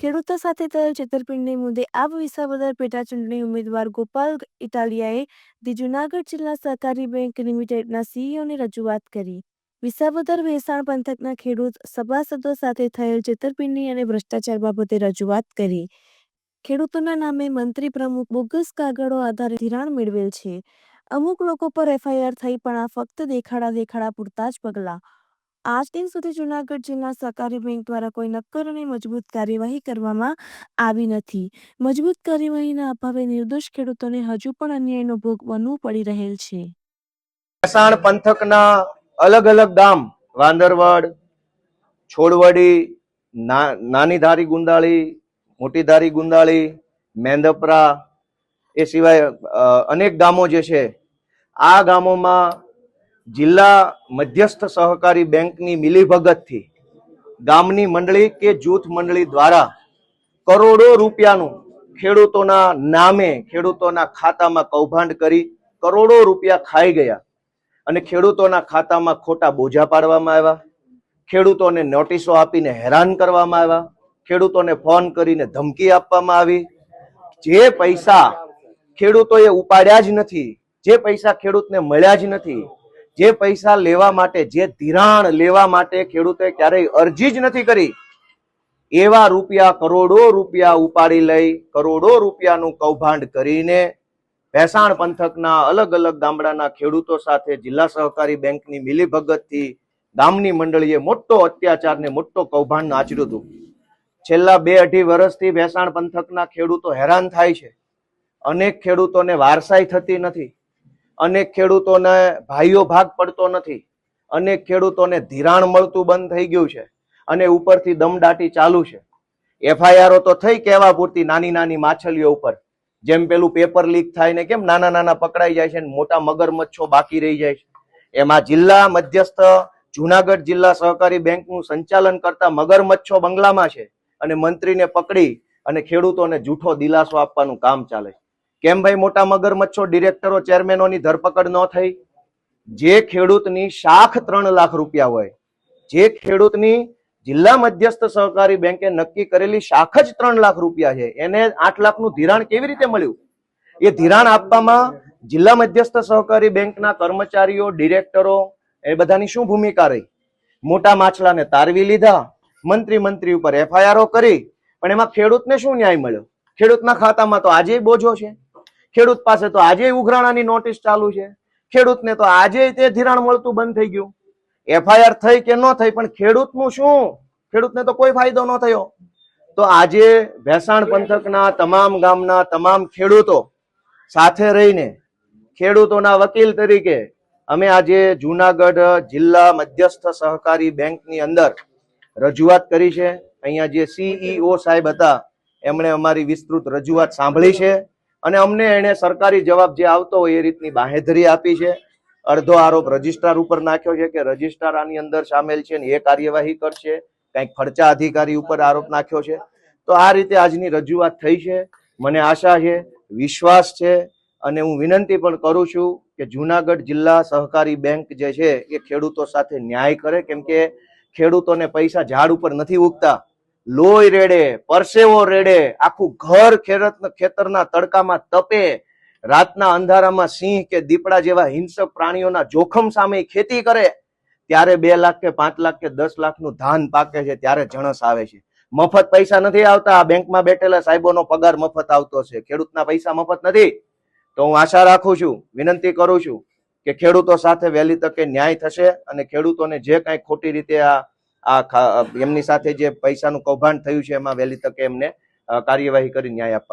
ખેડૂતો સાથે થયેલ છેતરપિંડી મુદ્દે આપ વિસાવદર પેટા ચૂંટણી ઉમેદવાર ગોપાલ ઇટાલિયાએ ધી જુનાગઢ જિલ્લા સહકારી બેંક લિમિટેડના સીઈઓને રજૂઆત કરી. વિસાવદર વેસાણ પંથકના ખેડૂત સભાસદો સાથે થયેલ છેતરપિંડી અને ભ્રષ્ટાચાર બાબતે રજૂઆત કરી. ખેડૂતોના નામે મંત્રી પ્રમુખ બોગસ કાગળો આધારે ધિરાણ મેળવેલ છે. અમુક લોકો પર એફઆઈઆર થઈ પણ આ ફક્ત દેખાડા દેખાડા પૂરતા જ પગલાં આજ દિન સુધી જુનાગઢ જિલ્લા સહકારી બેંક દ્વારા કોઈ નક્કર અને મજબૂત કાર્યવાહી કરવામાં આવી નથી. મજબૂત કાર્યવાહીના અભાવે નિર્દોષ ખેડૂતોને હજુ પણ અન્યાયનો ભોગ બનવું પડી રહેલ છે. મહેસાણ પંથકના અલગ અલગ ગામ, વાંદરવડ, છોડવડી નાની ધારી ગુંદાળી મોટી ધારી ગુંદાળી, મેંદપરા એ સિવાય અનેક ગામો જે છે, આ ગામોમાં જિલ્લા મધ્યસ્થ સહકારી બેંકની મિલીભગતથી ગામની મંડળી કે જૂથ મંડળી દ્વારા કરોડો રૂપિયાનું ખેડૂતોના નામે, ખેડૂતોના ખાતામાં કૌભાંડ કરી કરોડો રૂપિયા ખાઈ ગયા અને ખેડૂતોના ખાતામાં ખોટા બોજા પાડવામાં આવ્યા. ખેડૂતોને નોટિસો આપીને હેરાન કરવામાં આવ્યા. ખેડૂતોને ફોન કરીને ધમકી આપવામાં આવી. જે પૈસા ખેડૂતોએ ઉપાડ્યા જ નથી, જે પૈસા ખેડૂતને મળ્યા જ નથી જે પૈસા લેવા માટે, જે ધિરાણ લેવા માટે ખેડૂતે ક્યારેય અરજી જ નથી કરી, એવા રૂપિયા કરોડો રૂપિયા ઉપાડી લઈ, કરોડો રૂપિયાનું કૌભાંડ કરીને ભેસાણ પંથકના અલગ અલગ ગામડાના ખેડૂતો સાથે જિલ્લા સહકારી બેંકની મિલીભગતથી ગામની મંડળીએ મોટો અત્યાચાર ને મોટો કૌભાંડ આચર્યું હતું. છેલ્લા બે અઢી વર્ષથી ભેસાણ પંથકના ખેડૂતો હેરાન થાય છે. અનેક ખેડૂતોને વારસાઈ થતી નથી. અનેક ખેડૂતોને ભાઈઓ ભાગ પડતો નથી. અનેક ખેડૂતોને ધિરાણ મળતું બંધ થઈ ગયું છે અને ઉપરથી દમદાટી ચાલુ છે. એફઆઈઆરો તો થઈ કહેવા પૂરતી નાની નાની માછલીઓ ઉપર. જેમ પેલું પેપર લીક થાય ને કેમ નાના નાના પકડાઈ જાય છે મોટા મગરમચ્છો બાકી રહી જાય છે. એમાં જિલ્લા મધ્યસ્થ જુનાગઢ જિલ્લા સહકારી બેંકનું સંચાલન કરતા મગરમચ્છો બંગલામાં છે અને મંત્રીને પકડી અને ખેડૂતોને જૂઠો દિલાસો આપવાનું કામ ચાલે છે. કેમ ભાઈ મોટા મગરમચ્છો ડિરેક્ટરો ચેરમેનોની ધરપકડ ન થઈ? જે ખેડૂતની શાખ ત્રણ લાખ રૂપિયા હોય, જે ખેડૂતની જિલ્લા મધ્યસ્થ સહકારી બેંકે નક્કી કરેલી શાખ જ ત્રણ લાખ રૂપિયા છે. એને આઠ લાખનું ધિરાણ કેવી રીતે મળ્યું? એ ધિરાણ આપવામાં જિલ્લા મધ્યસ્થ સહકારી બેંકના કર્મચારીઓ ડિરેક્ટરો એ બધાની શું ભૂમિકા રહી? મોટા માછલાને તારવી લીધા, મંત્રી મંત્રી ઉપર એફઆઈઆરો કરી, પણ એમાં ખેડૂતને શું ન્યાય મળ્યો? ખેડૂતના ખાતામાં તો આજે બોજો છે. ખેડૂત પાસે તો આજે ઉઘરાણાની નોટિસ ચાલુ છે. ખેડૂતને તો આજે તે ધિરાણ મળતું બંધ થઈ ગયું. એફઆઈઆર થઈ કે ન થઈ, પણ ખેડૂતનું શું? ખેડૂતને તો કોઈ ફાયદો ન થયો. તો આજે ભેસાણ પંથકના તમામ ગામના તમામ ખેડૂતો સાથે રહીને ખેડૂતોના વકીલ તરીકે અમે આજે જુનાગઢ જિલ્લા મધ્યસ્થ સહકારી બેંકની અંદર રજૂઆત કરી છે. અહીંયા જે સીઈઓ સાહેબ હતા, એમણે અમારી વિસ્તૃત રજૂઆત સાંભળી છે. અને અમને એને સરકારી જવાબ જે આવતો હોય એ રીતની બાહેધરી આપી છે. અડધો આરોપ રજિસ્ટ્રાર ઉપર નાખ્યો છે કે રજિસ્ટ્રાર આની અંદર સામેલ છે ને એ કાર્યવાહી કરશે. કંઈક ખર્ચા અધિકારી ઉપર આરોપ નાખ્યો છે. તો આ રીતે આજની રજૂઆત થઈ છે. મને આશા છે, વિશ્વાસ છે અને હું વિનંતી પણ કરું છું કે જુનાગઢ જિલ્લા સહકારી બેંક જે છે એ ખેડૂતો સાથે ન્યાય કરે. કેમ કે ખેડૂતોને પૈસા ઝાડ ઉપર નથી ઉગતા. લોહી રેડે, પરસેવો રેડે, આખું ઘર ખેરત ખેતરના તડકામાં તપે. રાતના અંધારામાં સિંહ કે દીપડા જેવા હિંસક પ્રાણીઓના જોખમ સામે ખેતી કરે. ત્યારે બે લાખ કે પાંચ લાખ કે દસ લાખનું ધાન પાકે છે ત્યારે જણસ આવે છે. મફત પૈસા નથી આવતા. આ બેંકમાં બેઠેલા સાહેબોનો પગાર મફત આવતો છે. ખેડૂતના પૈસા મફત નથી. તો હું આશા રાખું છું, વિનંતી કરું છું કે ખેડૂતો સાથે વહેલી તકે ન્યાય થશે અને ખેડૂતોને જે કાંઈ ખોટી રીતે આ આ એમની સાથે જે પૈસાનું કૌભાંડ થયું છે એમાં વહેલી તકે એમને કાર્યવાહી કરી ન્યાય આપવા